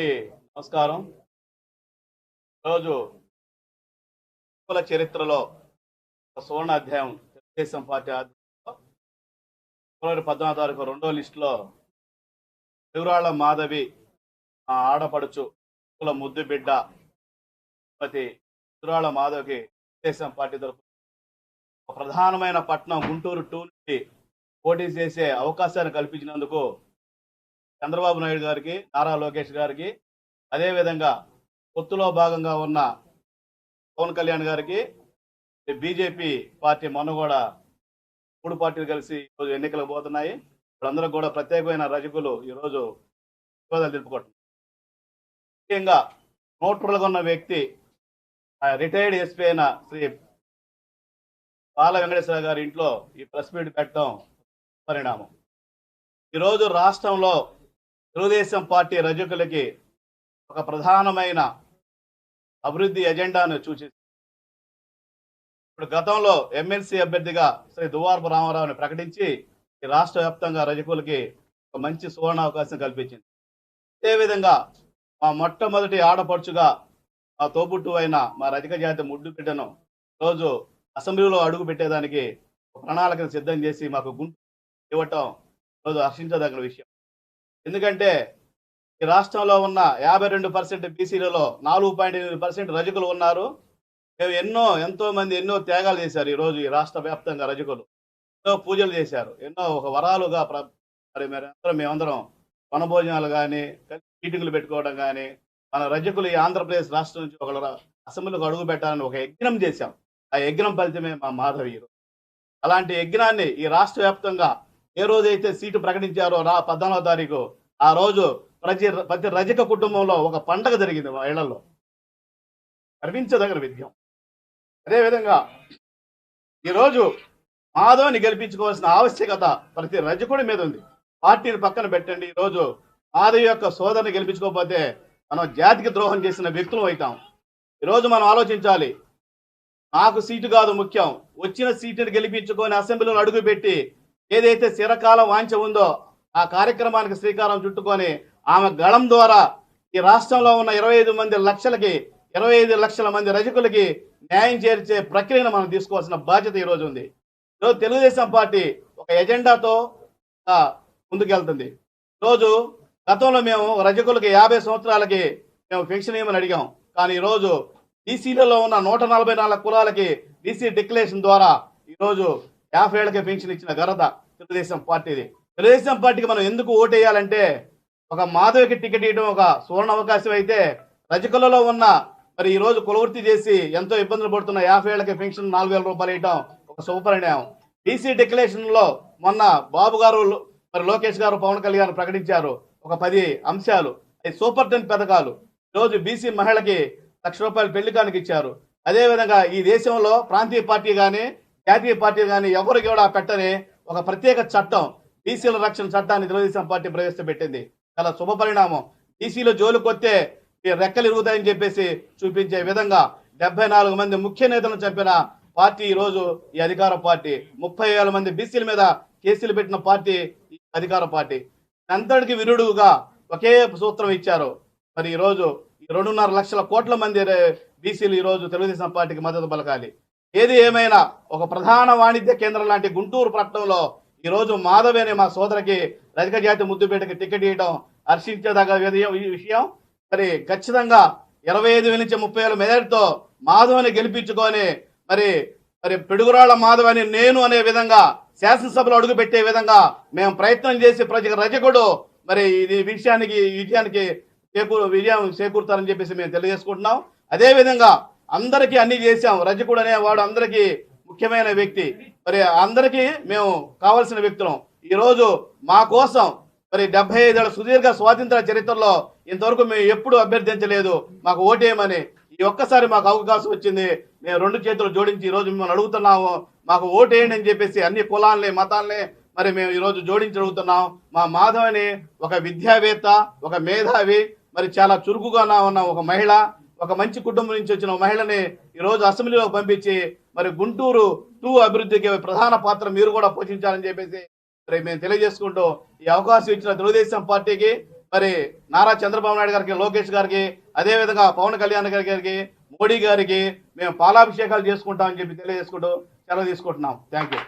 అందరికీ నమస్కారం. ఈరోజు కుల చరిత్రలో సువర్ణ అధ్యాయం తెలుగుదేశం పార్టీ ఆధ్వర్యంలో ఫిబ్రవరి పద్నాలుగు తారీఖు రెండో లిస్టులో తిరురాళ్ళ మాధవి ఆడపడుచు కుల ముద్దు బిడ్డ శ్రీమతి తిరురాళ్ళ మాధవికి తెలుగుదేశం పార్టీ తరపు ప్రధానమైన పట్టణం గుంటూరు టూ నుంచి పోటీ చేసే అవకాశాన్ని కల్పించినందుకు చంద్రబాబు నాయుడు గారికి నారా లోకేష్ గారికి అదేవిధంగా పొత్తులో భాగంగా ఉన్న పవన్ కళ్యాణ్ గారికి బీజేపీ పార్టీ మొన్న కూడా మూడు పార్టీలు కలిసి ఈరోజు ఎన్నికలకు పోతున్నాయి. వాళ్ళందరూ కూడా ప్రత్యేకమైన రజకులు ఈరోజు వివాదాలు తెలుపుకుంటున్నారు ముఖ్యంగా నోట్రులుగా ఉన్న వ్యక్తి రిటైర్డ్ ఎస్పీ అయిన శ్రీ బాల వెంకటేశ్వర గారి ఇంట్లో ఈ ప్రెస్ మీట్ పెట్టడం పరిణామం. ఈరోజు రాష్ట్రంలో తెలుగుదేశం పార్టీ రజకులకి ఒక ప్రధానమైన అభివృద్ధి ఎజెండాను సూచిస్తుంది ఇప్పుడు గతంలో ఎమ్మెల్సీ అభ్యర్థిగా శ్రీ దువార్పు రామారావుని ప్రకటించి ఈ రాష్ట్ర వ్యాప్తంగా రజకులకి ఒక మంచి సువర్ణ అవకాశం కల్పించింది అదేవిధంగా మా మొట్టమొదటి ఆడపడుచుగా మా తోబుట్టు అయిన మా రజక జాతి ముడ్డు బిడ్డను రోజు అసెంబ్లీలో అడుగు పెట్టేదానికి ప్రణాళికను సిద్ధం చేసి మాకు గుంటు ఇవ్వటం రోజు హర్షించదగిన విషయం. ఎందుకంటే ఈ రాష్ట్రంలో ఉన్న యాభై రెండు పర్సెంట్ బీసీలలో నాలుగు పాయింట్ ఎనిమిది పర్సెంట్ రజకులు ఉన్నారు. మేము ఎన్నో ఎంతో మంది ఎన్నో త్యాగాలు చేశారు ఈ రోజు ఈ రాష్ట్ర వ్యాప్తంగా రజకులు. ఎన్నో పూజలు చేశారు. ఎన్నో ఒక వరాలుగా ప్ర మరి మేమందరం మేమందరం వనభోజనాలు కానీ మీటింగులు పెట్టుకోవడం కానీ మన రజకులు ఈ ఆంధ్రప్రదేశ్ రాష్ట్రం నుంచి ఒక అసెంబ్లీకి అడుగు పెట్టాలని ఒక యజ్ఞం చేశాం. ఆ యజ్ఞం ఫలితమే మా మాధవి అలాంటి యజ్ఞాన్ని ఈ రాష్ట్ర వ్యాప్తంగా ఏ రోజైతే సీటు ప్రకటించారో రా పద్నాలుగో తారీఖు ఆ రోజు ప్రతి ప్రతి రజక కుటుంబంలో ఒక పండగ జరిగింది మా ఇళ్ళలో. గర్వించదగిన విద్యం అదేవిధంగా ఈరోజు మాధవ్ని గెలిపించుకోవాల్సిన ఆవశ్యకత ప్రతి రజకుడి మీద ఉంది. పార్టీని పక్కన పెట్టండి. ఈరోజు మాధవ్ యొక్క సోదరుని గెలిపించుకోకపోతే మనం జాతికి ద్రోహం చేసిన వ్యక్తులు అవుతాం. ఈరోజు మనం ఆలోచించాలి. నాకు సీటు కాదు ముఖ్యం. వచ్చిన సీటుని గెలిపించుకొని అసెంబ్లీలో అడుగుపెట్టి ఏదైతే చిరకాలం వాంఛ ఉందో ఆ కార్యక్రమానికి శ్రీకారం చుట్టుకొని ఆమె గళం ద్వారా ఈ రాష్ట్రంలో ఉన్న ఇరవై ఐదు మంది లక్షలకి ఇరవై ఐదు లక్షల మంది రజకులకి న్యాయం చేర్చే ప్రక్రియను మనం తీసుకోవాల్సిన బాధ్యత ఈరోజు ఉంది. ఈరోజు తెలుగుదేశం పార్టీ ఒక ఎజెండాతో ముందుకెళ్తుంది. ఈరోజు గతంలో మేము రజకులకి యాభై సంవత్సరాలకి మేము పెన్షన్ ఇవ్వమని అడిగాం. కానీ ఈరోజు బీసీలలో ఉన్న నూట నలభై నాలుగు కులాలకి బీసీ డిక్లరేషన్ ద్వారా ఈరోజు యాభై ఏళ్ళకే పెన్షన్ ఇచ్చిన ఘనత తెలుగుదేశం పార్టీది. తెలుగుదేశం పార్టీకి మనం ఎందుకు ఓటేయాలంటే ఒక మాధవికి టికెట్ ఇవ్వడం ఒక సువర్ణ అవకాశం అయితే రజకులలో ఉన్న మరి ఈ రోజు కులవృత్తి చేసి ఎంతో ఇబ్బందులు పడుతున్న యాభై ఏళ్ళకి పెన్షన్ నాలుగు వేల రూపాయలు ఇవ్వడం ఒక శుభపరిణామం. బీసీ డిక్లరేషన్లో మొన్న బాబు గారు మరి లోకేష్ గారు పవన్ కళ్యాణ్ ప్రకటించారు ఒక పది అంశాలు. అది సూపర్ టెన్ పథకాలు. ఈరోజు బీసీ మహిళకి లక్ష రూపాయలు పెళ్ళి కానుక ఇచ్చారు. అదేవిధంగా ఈ దేశంలో ప్రాంతీయ పార్టీ కానీ జాతీయ పార్టీ కానీ ఎవరికి కూడా పెట్టని ఒక ప్రత్యేక చట్టం బీసీల రక్షణ చట్టాన్ని తెలుగుదేశం పార్టీ ప్రవేశపెట్టింది. చాలా శుభ పరిణామం. బీసీలో జోలుకొస్తే ఈ రెక్కలు ఇరుగుతాయని చెప్పేసి చూపించే విధంగా డెబ్బై నాలుగు మంది ముఖ్య నేతలను చంపిన పార్టీ ఈ రోజు ఈ అధికార పార్టీ. ముప్పై వేల మంది బీసీల మీద కేసులు పెట్టిన పార్టీ ఈ అధికార పార్టీ. అంతటికి విరుడుగా ఒకే సూత్రం ఇచ్చారు. మరి ఈరోజు ఈ రెండున్నర లక్షల కోట్ల మంది బీసీలు ఈ రోజు తెలుగుదేశం పార్టీకి మద్దతు పలకాలి. ఏది ఏమైనా ఒక ప్రధాన వాణిజ్య కేంద్రం లాంటి గుంటూరు పట్టణంలో ఈరోజు మాధవి అనే మా సోదరికి రజక జాతి ముద్దుపేటకి టికెట్ ఇవ్వడం హర్షించదగ్గ ఈ విషయం మరి ఖచ్చితంగా ఇరవై ఐదు వేల నుంచి ముప్పై వేల మెదడుతో మాధవని గెలిపించుకొని మరి మరి పిడుగురాళ్ళ మాధవని నేను అనే విధంగా శాసనసభలో అడుగుపెట్టే విధంగా మేము ప్రయత్నం చేసి ప్రజ రజకుడు మరి ఇది విషయానికి ఈ విజయానికి చేకూరు విజయం చేకూరుతారని చెప్పేసి మేము తెలియజేసుకుంటున్నాం. అదేవిధంగా అందరికీ అన్ని చేశాం. రజకుడు అనేవాడు అందరికీ ముఖ్యమైన వ్యక్తి. మరి అందరికీ మేము కావాల్సిన వ్యక్తులం. ఈరోజు మా కోసం మరి డెబ్బై ఐదేళ్ళ సుదీర్ఘ స్వాతంత్ర చరిత్రలో ఇంతవరకు మేము ఎప్పుడు అభ్యర్థించలేదు. మాకు ఓటేయమని ఈ ఒక్కసారి మాకు అవకాశం వచ్చింది. మేము రెండు చేతులు జోడించి ఈరోజు మిమ్మల్ని అడుగుతున్నాము. మాకు ఓటేయండి అని చెప్పేసి అన్ని కులాలని మతాలని మరి మేము ఈరోజు జోడించి అడుగుతున్నాం మా మాధవని ఒక విద్యావేత్త ఒక మేధావి మరి చాలా చురుకుగా ఉన్న ఒక మహిళ. ఒక మంచి కుటుంబం నుంచి వచ్చిన మహిళని ఈ రోజు అసెంబ్లీలోకి పంపించి మరి గుంటూరు టూ అభివృద్ధికి ప్రధాన పాత్ర మీరు కూడా పోషించాలని చెప్పేసి మరి మేము తెలియజేసుకుంటూ ఈ అవకాశం ఇచ్చిన తెలుగుదేశం పార్టీకి మరి నారా చంద్రబాబు నాయుడు గారికి లోకేష్ గారికి అదేవిధంగా పవన్ కళ్యాణ్ గారి గారికి మోడీ గారికి మేము పాలాభిషేకాలు చేసుకుంటామని చెప్పి తెలియజేసుకుంటూ సెలవు తీసుకుంటున్నాం. Thank you.